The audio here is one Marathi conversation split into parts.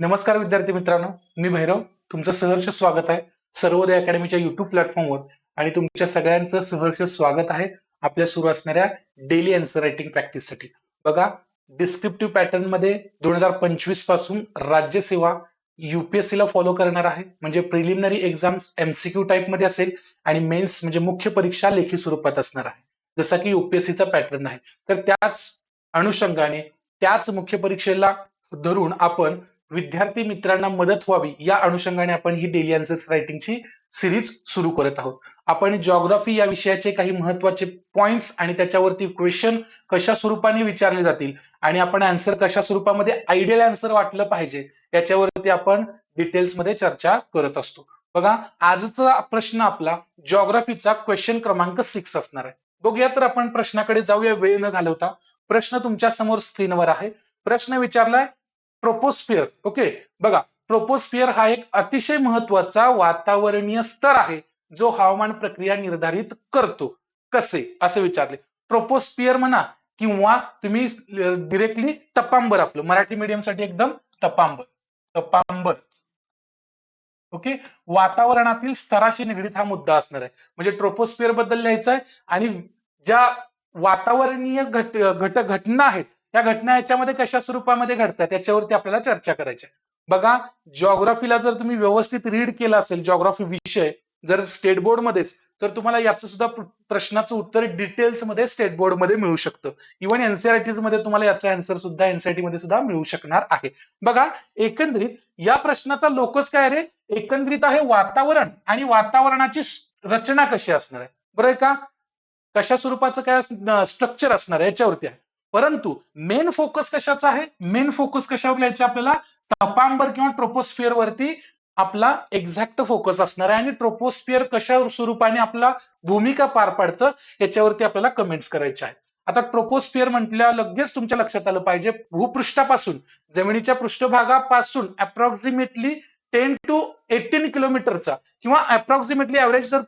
नमस्कार विद्यार्थी मित्रांनो मी भैरव. तुमचं सहर्ष स्वागत आहे सर्वोदय अकॅडमीच्या युट्यूब प्लॅटफॉर्मवर आणि तुमच्या सगळ्यांचं सहर्ष स्वागत आहे आपल्या सुरू असणाऱ्या डेली आन्सर रायटिंग प्रॅक्टिससाठी बघा डिस्क्रिप्टिव्ह पॅटर्नमध्ये दोन हजार पंचवीसपासून राज्यसेवा युपीएससी ला फॉलो करणार आहे. म्हणजे प्रिलिमिनरी एक्झाम्स एमसीक्यू टाईपमध्ये असेल आणि मेन्स म्हणजे मुख्य परीक्षा लेखी स्वरूपात असणार आहे. जसा की युपीएससीचा पॅटर्न आहे. तर त्याच अनुषंगाने त्याच मुख्य परीक्षेला धरून आपण विद्यार्थी मित्रांना मदत व्हावी या अनुषंगाने आपण ही डेली आन्सर्स रायटिंगची सिरीज सुरू करत आहोत. आपण जॉग्राफी या विषयाचे काही महत्त्वाचे पॉइंट्स आणि त्याच्यावरती क्वेश्चन कशा स्वरूपाने विचारले जातील आणि आपण आन्सर कशा स्वरूपामध्ये आयडियल आन्सर वाटलं पाहिजे याच्यावरती आपण डिटेल्समध्ये चर्चा करत असतो. बघा आजचा प्रश्न आपला जॉग्राफीचा क्वेश्चन क्रमांक सिक्स असणार आहे. बघूया तर आपण प्रश्नाकडे जाऊया वेळ न घालवता. प्रश्न तुमच्यासमोर स्क्रीनवर आहे. प्रश्न विचारलाय ट्रोपोस्फिअर ओके बघा ट्रोपोस्फिअर हा एक अतिशय महत्त्वाचा वातावरणीय स्तर आहे जो हवामान प्रक्रिया निर्धारित करतो. कसे? असे विचारले. ट्रोपोस्फिअर म्हणा किंवा तुम्ही डिरेक्टली तपांबर आपलं. मराठी मीडियमसाठी एकदम तपांबर. तपांबर. ओके वातावरणातील स्तराशी निगडीत हा मुद्दा असणार आहे. म्हणजे ट्रोपोस्फिअरबद्दल लिहायचं आहे आणि ज्या वातावरणीय घट घट घटना आहेत या घटना याच्यामध्ये कशा स्वरूपामध्ये घडतात याच्यावरती आपल्याला चर्चा करायची आहे. बघा जॉग्राफीला जर तुम्ही व्यवस्थित रीड केला असेल जॉग्राफी विषय जर स्टेट बोर्ड मध्येच तर तुम्हाला याचं सुद्धा प्रश्नाचं उत्तर डिटेल्समध्ये स्टेट बोर्डमध्ये मिळू शकतं. इव्हन एनसीआरटीजमध्ये तुम्हाला याचा आन्सर सुद्धा एनसीआरटी मध्ये सुद्धा मिळू शकणार आहे. बघा एकंदरीत या प्रश्नाचा लोकस काय रे एकंदरीत आहे वातावरण आणि वातावरणाची रचना कशी असणार आहे? बरं का? कशा स्वरूपाचं काय स्ट्रक्चर असणार आहे याच्यावरती आहे. परंतु मेन फोकस कशाचा आहे? मेन फोकस कशावर लिहायचं आपल्याला? तपांबर किंवा ट्रोपोस्फिअर वरती आपला एक्झॅक्ट फोकस असणार आहे आणि ट्रोपोस्फिअर कशा स्वरूपाने आपला भूमिका पार पाडतं याच्यावरती आपल्याला कमेंट्स करायचे आहेत. आता ट्रोपोस्फिअर म्हटल्या लगेच तुमच्या लक्षात आलं पाहिजे. भूपृष्ठापासून जमिनीच्या पृष्ठभागापासून अप्रॉक्सिमेटली टेन टू एटीन किलोमीटरचा किंवा अप्रॉक्सिमेटली ऍव्हरेज जर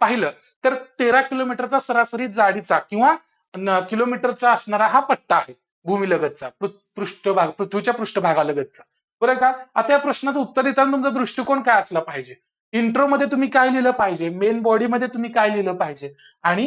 पाहिलं तर तेरा किलोमीटरचा सरासरी जाडीचा किंवा किलोमीटरचा असणारा हा पट्टा आहे भूमीलगतचा पृष्ठभाग पृथ्वीच्या पृष्ठभागालगतचा. बरं का? आता या प्रश्नाचं उत्तर देताना तुमचा दृष्टिकोन काय असला पाहिजे? इंट्रो मध्ये तुम्ही काय लिहिलं पाहिजे? मेन बॉडीमध्ये तुम्ही काय लिहिलं पाहिजे? आणि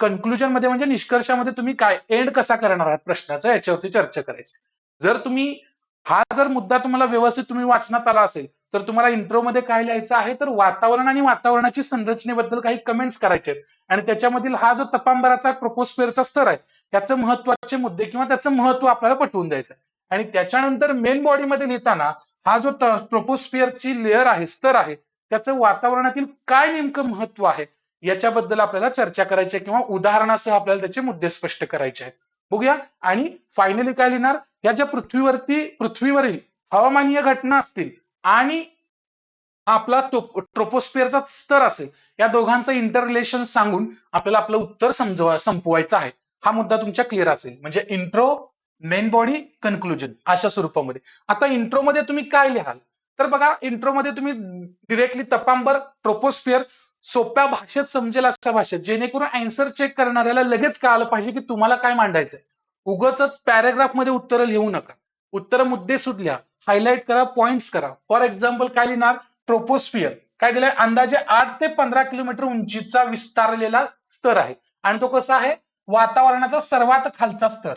कन्क्लुजनमध्ये म्हणजे निष्कर्षामध्ये तुम्ही काय? एंड कसा करणार आहात प्रश्नाचा? याच्यावरती चर्चा करायची. जर तुम्ही हा जर मुद्दा तुम्हाला व्यवस्थित तुम्ही वाचण्यात आला असेल तर तुम्हाला इंट्रोमध्ये काय लिहायचं आहे? तर वातावरण आणि वातावरणाची संरचनेबद्दल काही कमेंट्स करायचे आहेत. आणि त्याच्यामधील हा जो तपांबराचा ट्रोपोस्फिअरचा स्तर आहे त्याचं महत्त्वाचे मुद्दे किंवा त्याचं महत्त्व आपल्याला पटवून द्यायचं आहे. आणि त्याच्यानंतर मेन बॉडीमध्ये लिहिताना हा जो ट्रोपोस्फिअरची लेअर आहे स्तर आहे त्याचं वातावरणातील काय नेमकं महत्त्व आहे याच्याबद्दल आपल्याला चर्चा करायची आहे किंवा उदाहरणासह आपल्याला त्याचे मुद्दे स्पष्ट करायचे आहेत. बघूया. आणि फायनली काय लिहिणार? या ज्या पृथ्वीवरती पृथ्वीवरील हवामानीय घटना असतील आणि आपला ट्रोपोस्फिअरचा स्तर असेल या दोघांचं इंटरलेशन सांगून आपल्याला आपलं उत्तर समजवा संपवायचं आहे. हा मुद्दा तुमच्या क्लिअर असेल. म्हणजे इंट्रो मेन बॉडी कन्क्लुजन अशा स्वरूपामध्ये. आता इंट्रोमध्ये तुम्ही काय लिहाल? तर बघा इंट्रोमध्ये तुम्ही डिरेक्टली तपांबर ट्रोपोस्फिअर सोप्या भाषेत समजेल अशा भाषेत जेणेकरून अँसर चेक करणाऱ्याला लगेच कळालं पाहिजे की तुम्हाला काय मांडायचंय. उगच पॅरेग्राफमध्ये उत्तर लिहू नका. उत्तर मुद्दे सुटल्या लिहा. हायलाईट करा पॉइंट्स करा. फॉर एक्झाम्पल काय लिहिणार? ट्रोपोस्फियर काय दिलंय? अंदाजे आठ ते पंधरा किलोमीटर उंचीचा विस्तारलेला स्तर आहे. आणि तो कसा आहे? वातावरणाचा सर्वात खालचा स्तर.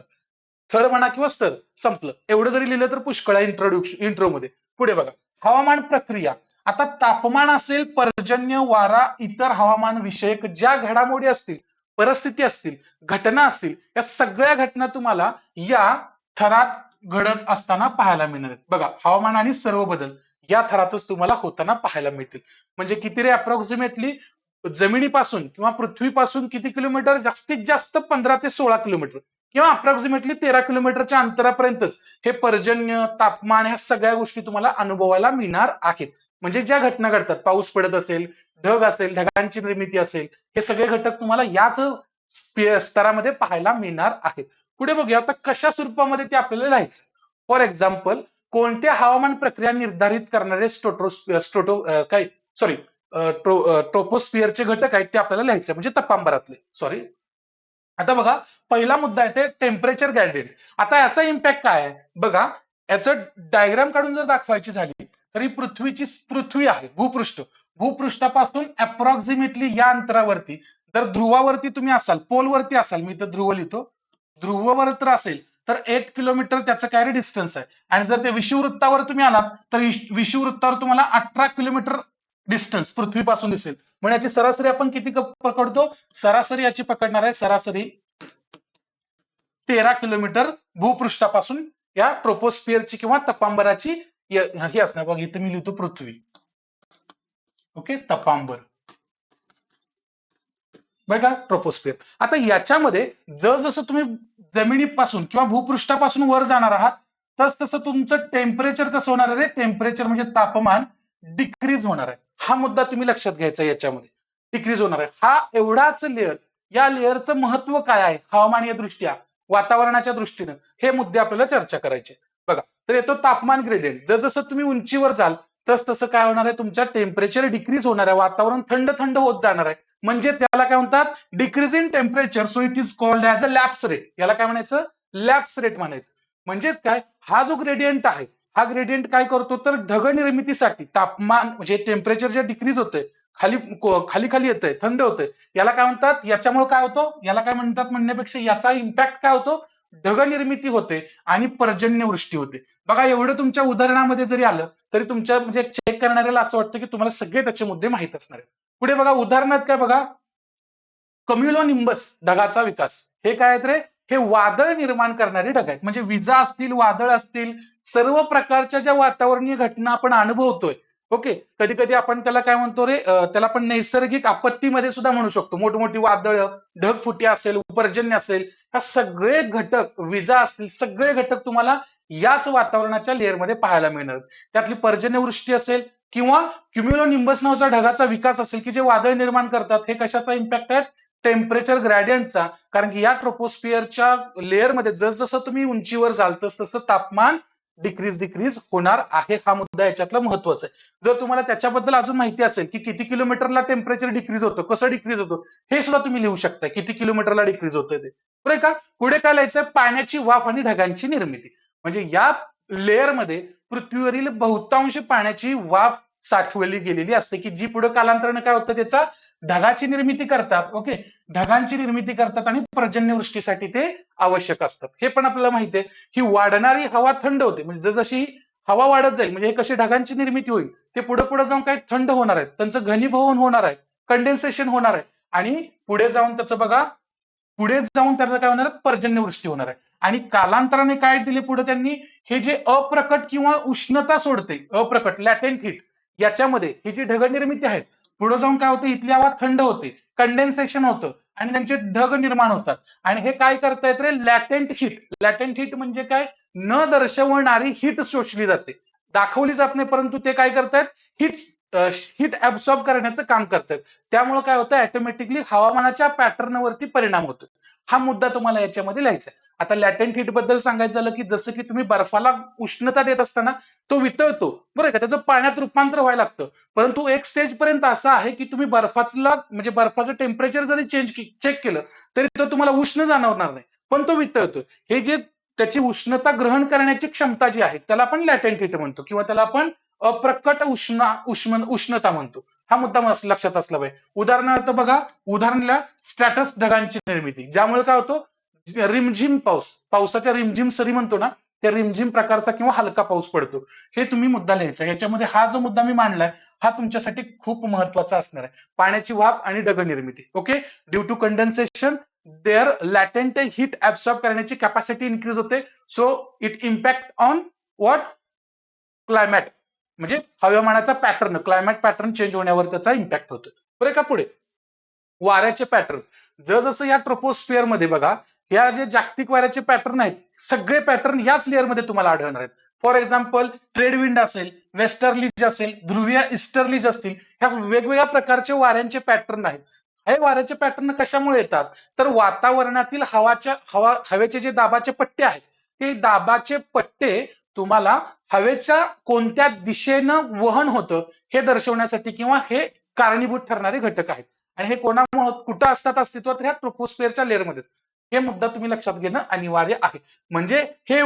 थर म्हणा किंवा स्तर. संपलं. एवढं जरी लिहिलं तर पुष्कळ आहे इंट्रोड्युक्शन इंट्रोमध्ये पुढे बघा. हवामान प्रक्रिया. आता तापमान असेल पर्जन्य वारा इतर हवामान विषयक ज्या घडामोडी असतील परिस्थिती असतील घटना असतील या सगळ्या घटना तुम्हाला या थरात घडत असताना पाहायला मिळणार आहेत. बघा हवामान आणि सर्व बदल या थरातच तुम्हाला होताना पाहायला मिळतील. म्हणजे किती रे अप्रॉक्सिमेटली जमिनीपासून किंवा पृथ्वीपासून किती किलोमीटर जास्तीत जास्त पंधरा ते सोळा किलोमीटर किंवा अप्रॉक्सिमेटली तेरा किलोमीटरच्या अंतरापर्यंतच हे पर्जन्य तापमान ह्या सगळ्या गोष्टी तुम्हाला अनुभवायला मिळणार आहेत. म्हणजे ज्या घटना घडतात पाऊस पडत असेल ढग असेल ढगांची निर्मिती असेल हे सगळे घटक तुम्हाला याच स्तरामध्ये पाहायला मिळणार आहेत. पुढे बघूया आता कशा स्वरूपामध्ये ते आपल्याला लिहायचं. फॉर एक्झाम्पल कोणत्या हवामान प्रक्रिया निर्धारित करणारे स्टोटो काय? सॉरी ट्रोपोस्फिअरचे घटक आहेत ते आपल्याला लिहायचे म्हणजे तपांबरातले. सॉरी आता बघा पहिला मुद्दा आहे ते टेम्परेचर गॅडेड आता याचा इम्पॅक्ट काय आहे? बघा याचं डायग्राम काढून जर दाखवायची झाली तर ही पृथ्वीची पृथ्वी आहे भूपृष्ठ. भूपृष्ठापासून अप्रॉक्सिमेटली या अंतरावरती जर ध्रुवावरती तुम्ही असाल पोलवरती असाल मी तर ध्रुव लिहितो ध्रुववर तर असेल तर एट किलोमीटर त्याचं काय रे डिस्टन्स आहे? आणि जर ते विषुववृत्तावर तुम्ही आलात तर विषुववृत्तावर तुम्हाला अठरा किलोमीटर डिस्टन्स पृथ्वीपासून दिसेल. म्हणजे याची सरासरी आपण किती पकडतो? सरासरी याची पकडणार आहे सरासरी तेरा किलोमीटर भूपृष्ठापासून या ट्रोपोस्फिअरची किंवा तपांबराची ही असणार. बघा इथं मी लिहितो पृथ्वी. ओके? तपांबर. बघा ट्रोपोस्फिअर आता याच्यामध्ये जसं तुम्ही जमिनीपासून किंवा भूपृष्ठापासून वर जाणार आहात तस तसं तुमचं टेम्परेचर कसं होणार आहे टेम्परेचर म्हणजे तापमान डिक्रीज होणार आहे. हा मुद्दा तुम्ही लक्षात घ्यायचा याच्यामध्ये. डिक्रीज होणार आहे. हा एवढाच लेअर या लेअरचं महत्त्व काय आहे? हवामानीय दृष्ट्या वातावरणाच्या दृष्टीनं हे मुद्दे आपल्याला चर्चा करायचे. बघा तर येतो तापमान ग्रेडियंट जसं तुम्ही उंचीवर जाल तस तसं काय होणार आहे? तुमच्या टेम्परेचर डिक्रीज होणार आहे. वातावरण थंड थंड होत जाणार आहे. म्हणजेच याला काय म्हणतात? Decrease in temperature so it is called as a lapse rate याला काय म्हणायचं? लॅप्स रेट म्हणायचं. म्हणजेच काय? हा जो ग्रेडियंट आहे हा ग्रेडियंट काय करतो? तर ढग निर्मितीसाठी तापमान म्हणजे टेम्परेचर जे डिक्रीज होतंय खाली खाली खाली येतंय थंड होतंय याला काय म्हणतात? याच्यामुळे काय होतं? याला काय म्हणतात म्हणण्यापेक्षा याचा इम्पॅक्ट काय होतो? ढग निर्मिती होते आणि पर्जन्यवृष्टी होते. बघा एवढं तुमच्या उदाहरणामध्ये जरी आलं तरी तुमच्या म्हणजे चेक करणाऱ्याला असं वाटतं की तुम्हाला सगळे त्याचे मुद्दे माहीत असणार आहेत. पुढे बघा उदाहरणात काय बघा? कम्युलोनिंबस ढगाचा विकास. हे काय आहेत रे? हे वादळ निर्माण करणारे ढग आहेत. म्हणजे विजा असतील वादळ असतील सर्व प्रकारच्या ज्या वातावरणीय घटना आपण अनुभवतोय ओके कधी कधी आपण त्याला काय म्हणतो रे त्याला आपण नैसर्गिक आपत्तीमध्ये सुद्धा म्हणू शकतो. मोठमोठी वादळ ढगफुटी असेल उपर्जन्य असेल ह्या सगळे घटक विजा असतील सगळे घटक तुम्हाला याच वातावरणाच्या लेअरमध्ये पाहायला मिळणार. त्यातली पर्जन्यवृष्टी असेल किंवा क्युम्युलो निंबस नावाचा ढगाचा विकास असेल की जे वादळ निर्माण करतात हे कशाचा इम्पॅक्ट आहे टेम्परेचर ग्रॅडियंटचा कारण की या ट्रोपोस्फिअरच्या लेअरमध्ये जसजसं तुम्ही उंचीवर जाल तस तसं तापमान डिक्रीज डिक्रीज होणार आहे. हा मुद्दा याच्यातला महत्त्वाचा आहे. जर तुम्हाला त्याच्याबद्दल अजून माहिती असेल की किती किलोमीटरला टेम्परेचर डिक्रीज होतं कसं डिक्रीज होतं हे सुद्धा तुम्ही लिहू शकता. किती किलोमीटरला डिक्रीज होतं ते. बरं का? पुढे काय लिहायचं पाण्याची वाफ आणि ढगांची निर्मिती. म्हणजे या लेअरमध्ये पृथ्वीवरील बहुतांश पाण्याची वाफ साठवली गेलेली असते की जी पुढे कालांतरनं काय होतं त्याचा ढगाची निर्मिती करतात ओके? ढगांची निर्मिती करतात आणि पर्जन्यवृष्टीसाठी ते आवश्यक असतात. हे पण आपल्याला माहिती आहे. ही वाढणारी हवा थंड होते. म्हणजे जशी हवा वाढत जाईल म्हणजे हे कशी ढगांची निर्मिती होईल ते पुढे पुढे जाऊन काय थंड होणार आहेत. त्यांचं घनीभवन होणार आहे. कंडेन्सेशन होणार आहे. आणि पुढे जाऊन त्याचं बघा पुढे जाऊन त्याचं काय होणार आहे? पर्जन्यवृष्टी होणार आहे. आणि कालांतराने काय दिले पुढे त्यांनी? हे जे अप्रकट किंवा उष्णता सोडते अप्रकट लॅटेंट हिट याच्यामध्ये ही जी ढग निर्मिती आहेत पुढे जाऊन काय होतं? इथली हवा थंड होते कंडेन्सेशन होतं आणि त्यांचे ढग निर्माण होतात. आणि हे काय करतायत रे? लॅटेंट हिट लॅटेंट हिट म्हणजे काय? न दर्शवणारी हिट शोषली जाते. दाखवली जात नाही परंतु ते काय करतायत? हिट हिट ऍब्सॉर्ब करण्याचं काम करतात त्यामुळे काय होतं ऑटोमॅटिकली हवामानाच्या पॅटर्नवरती परिणाम होतो. हा मुद्दा तुम्हाला याच्यामध्ये लिहायचा आता लॅटेंट हिटबद्दल सांगायचं झालं की जसं की तुम्ही बर्फाला उष्णता देत असताना तो वितळतो. बरं का? त्याचं पाण्यात रूपांतर व्हायला लागतं. परंतु एक स्टेज पर्यंत असं आहे की तुम्ही बर्फाचला म्हणजे बर्फाचं टेम्परेचर जरी चेंज चेक केलं तरी तो तुम्हाला उष्ण जाणवणार नाही. पण तो वितळतो. हे जे त्याची उष्णता ग्रहण करण्याची क्षमता जी आहे त्याला आपण लॅटेंट हीट म्हणतो. किंवा त्याला आपण अप्रकट उष्णा उष्ण उष्णता म्हणतो. हा मुद्दा लक्षात असला पाहिजे. उदाहरणार्थ बघा उदाहरणाला स्टॅटस ढगांची निर्मिती. ज्यामुळे काय होतो? रिमझिम पाऊस पावसाच्या रिमझिम सरी म्हणतो ना त्या रिमझिम प्रकारचा किंवा हलका पाऊस पडतो. हे तुम्ही मुद्दा लिहायचा. याच्यामध्ये हा जो मुद्दा मी मांडलाय हा तुमच्यासाठी खूप महत्त्वाचा असणार आहे. पाण्याची वाफ आणि ढग निर्मिती. Okay? Due to condensation their latent heat absorb करण्याची कॅपॅसिटी इन्क्रीज होते. So it impact on what climate म्हणजे हवामानाचा पॅटर्न क्लायमॅट पॅटर्न चेंज होण्यावर त्याचा इम्पॅक्ट होतो. बरे का पुढे? वाऱ्याचे पॅटर्न जसं या ट्रोपोस्फिअरमध्ये बघा या जे जागतिक वाऱ्याचे पॅटर्न आहेत सगळे पॅटर्न याच लेअरमध्ये तुम्हाला आढळणार आहेत. फॉर एक्झाम्पल ट्रेड विंड असेल वेस्टर्लीज असेल ध्रुवीय इस्टर्लीज असतील ह्या वेगवेगळ्या प्रकारचे वाऱ्यांचे पॅटर्न आहेत. हे वाऱ्याचे पॅटर्न कशामुळे येतात? तर वातावरणातील हवाच्या हवा हवेचे जे दाबाचे पट्टे आहेत ते दाबाचे पट्टे तुम्हाला हवेच्या कोणत्या दिशेनं वहन होतं हे दर्शवण्यासाठी किंवा हे कारणीभूत ठरणारे घटक आहेत. आणि हे कोणामुळे कुठं असतात अस्तित्वात? ह्या ट्रोपोस्फिअरच्या लेअरमध्येच हे मुद्दा तुम्ही लक्षात घेणं अनिवार्य आहे. म्हणजे हे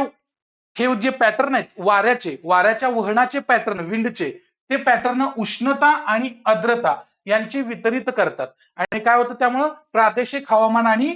हे जे पॅटर्न आहेत वाऱ्याचे वाऱ्याच्या वहनाचे पॅटर्न विंडचे ते पॅटर्न उष्णता आणि आर्द्रता यांची वितरित करतात. आणि काय होतं त्यामुळं? प्रादेशिक हवामान आणि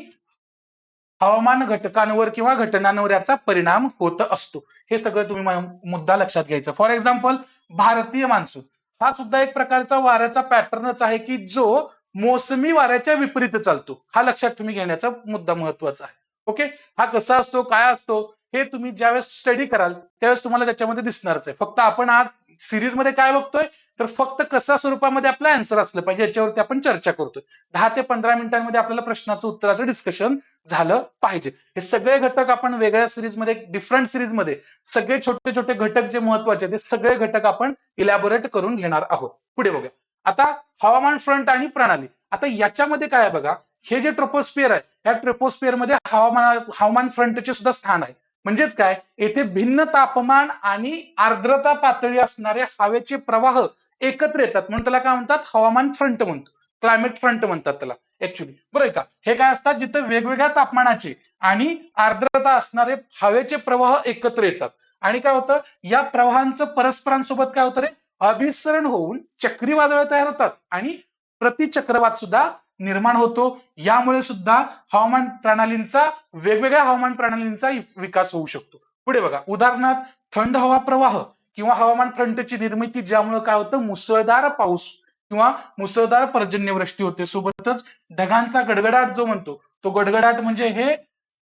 हवामान घटकांवर किंवा घटनांवर याचा परिणाम होत असतो. हे सगळं तुम्ही मुद्दा लक्षात घ्यायचा. फॉर एक्झाम्पल भारतीय मान्सून. हा सुद्धा एक प्रकारचा वाऱ्याचा पॅटर्नच आहे की जो मोसमी वाऱ्याच्या विपरीत चालतो. हा लक्षात तुम्ही घेण्याचा मुद्दा महत्त्वाचा आहे. ओके हा कसा असतो? काय असतो? हे तुम्ही ज्यावेळेस स्टडी कराल त्यावेळेस तुम्हाला त्याच्यामध्ये दिसणारच आहे. फक्त आपण आज सिरीजमध्ये काय बघतोय तर फक्त कसा स्वरूपामध्ये आपलं आन्सर असलं पाहिजे याच्यावरती आपण चर्चा करतोय. दहा ते पंधरा मिनिटांमध्ये आपल्याला प्रश्नाचं उत्तराचं डिस्कशन झालं पाहिजे. हे सगळे घटक आपण वेगळ्या सिरीजमध्ये डिफरंट सिरीजमध्ये सगळे छोटे छोटे घटक जे महत्त्वाचे आहेत, ते सगळे घटक आपण इलॅबोरेट करून घेणार आहोत. पुढे बघूया. आता हवामान फ्रंट आणि प्रणाली. आता याच्यामध्ये काय आहे बघा हे जे ट्रोपोस्फिअर आहे या ट्रोपोस्फिअरमध्ये हवामान हवामान फ्रंटचे सुद्धा स्थान आहे. म्हणजेच काय? येथे भिन्न तापमान आणि आर्द्रता पातळी असणारे हवेचे प्रवाह एकत्र येतात. म्हणून त्याला काय म्हणतात? हवामान फ्रंट म्हणतो क्लायमेट फ्रंट म्हणतात त्याला. ऍक्च्युली बरं का? हे काय असतात? जिथे वेगवेगळ्या तापमानाचे आणि आर्द्रता असणारे हवेचे प्रवाह एकत्र येतात. आणि काय होतं? या प्रवाहांचं परस्परांसोबत काय होतं रे? अभिसरण होऊन चक्रीवादळ तयार होतात. आणि प्रतिचक्रवात सुद्धा निर्माण होतो. यामुळे सुद्धा हवामान प्रणालींचा वेगवेगळ्या हवामान प्रणालींचा विकास होऊ शकतो. पुढे बघा. उदाहरणार्थ थंड हवा प्रवाह किंवा हवामान फ्रंटची निर्मिती ज्यामुळे काय होतं? मुसळधार पाऊस किंवा मुसळधार पर्जन्यवृष्टी होते. सोबतच ढगांचा गडगडाट जो म्हणतो तो गडगडाट म्हणजे हे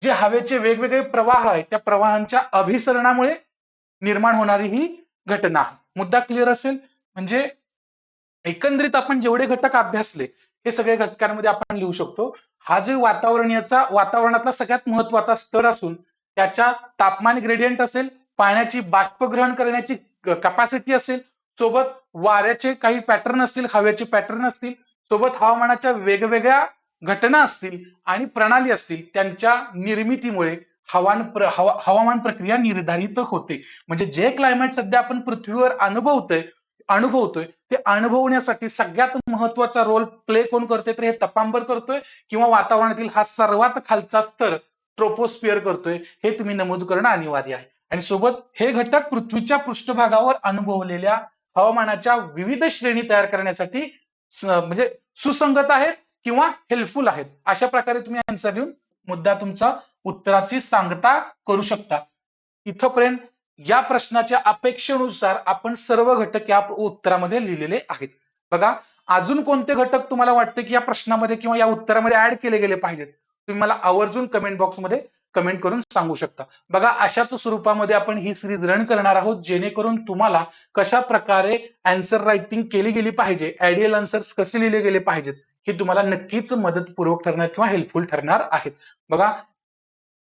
जे हवेचे वेगवेगळे प्रवाह आहेत त्या प्रवाहांच्या अभिसरणामुळे निर्माण होणारी ही घटना. मुद्दा क्लिअर असेल? म्हणजे एकंदरीत आपण जेवढे घटक अभ्यासले हे सगळे घटकांमध्ये आपण लिहू शकतो. हा जो वातावरणीयचा वातावरणातला सगळ्यात महत्त्वाचा स्तर असून त्याच्या तापमान ग्रेडियंट असेल पाण्याची बाष्पग्रहण करण्याची कॅपॅसिटी असेल सोबत वाऱ्याचे काही पॅटर्न असतील हवेचे पॅटर्न असतील सोबत हवामानाच्या वेगवेगळ्या घटना असतील आणि प्रणाली असतील त्यांच्या निर्मितीमुळे हवान प्र- हवा- हवामान प्रक्रिया निर्धारित होते. म्हणजे जे क्लायमेट सध्या आपण पृथ्वीवर अनुभवतोय अनुभवतोय. ते अनुभवण्यासाठी सगळ्यात महत्त्वाचा रोल प्ले कोण करतोय? तर हे तपांबर करतोय किंवा वातावरणातील हा सर्वात खालचा स्तर ट्रोपोस्फिअर करतोय हे तुम्ही नमूद करणं अनिवार्य आहे. आणि सोबत हे घटक पृथ्वीच्या पृष्ठभागावर अनुभवलेल्या हवामानाच्या विविध श्रेणी तयार करण्यासाठी म्हणजे सुसंगत आहेत किंवा हेल्पफुल आहेत. अशा प्रकारे तुम्ही आन्सर लिहून मुद्दा तुमचा उत्तराची सांगता करू शकता. इथंपर्यंत या प्रश्नाच्या अपेक्षेनुसार आपण सर्व घटक या उत्तरामध्ये लिहिलेले आहेत. बघा अजून कोणते घटक तुम्हाला वाटते की या प्रश्नामध्ये किंवा या उत्तरामध्ये ऍड केले गेले पाहिजेत? तुम्ही मला आवर्जून कमेंट बॉक्समध्ये कमेंट करून सांगू शकता. बघा अशाच स्वरूपामध्ये आपण ही सिरीज रन करणार आहोत जेणेकरून तुम्हाला कशा प्रकारे आन्सर रायटिंग केली गेली पाहिजे आयडियल आन्सर्स कसे लिहिले गेले पाहिजेत हे तुम्हाला नक्कीच मदतपूर्वक ठरणार किंवा हेल्पफुल ठरणार आहेत. बघा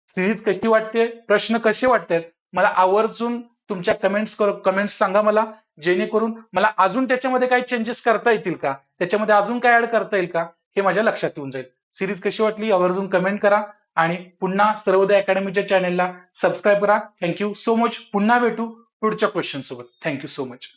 सिरीज कशी वाटते प्रश्न कसे वाटतात मला आवर्जून तुमच्या कमेंट्स कमेंट्स सांगा मला जेणेकरून मला अजून त्याच्यामध्ये काही चेंजेस करता येतील का? त्याच्यामध्ये अजून काय ऍड करता येईल का? हे माझ्या लक्षात येऊन जाईल. सिरीज कशी वाटली? आवर्जून कमेंट करा. आणि पुन्हा सर्वोदय अकॅडमीच्या चॅनेलला सबस्क्राईब करा. थँक्यू सो मच पुन्हा भेटू पुढच्या क्वेश्चन सोबत. Thank you so much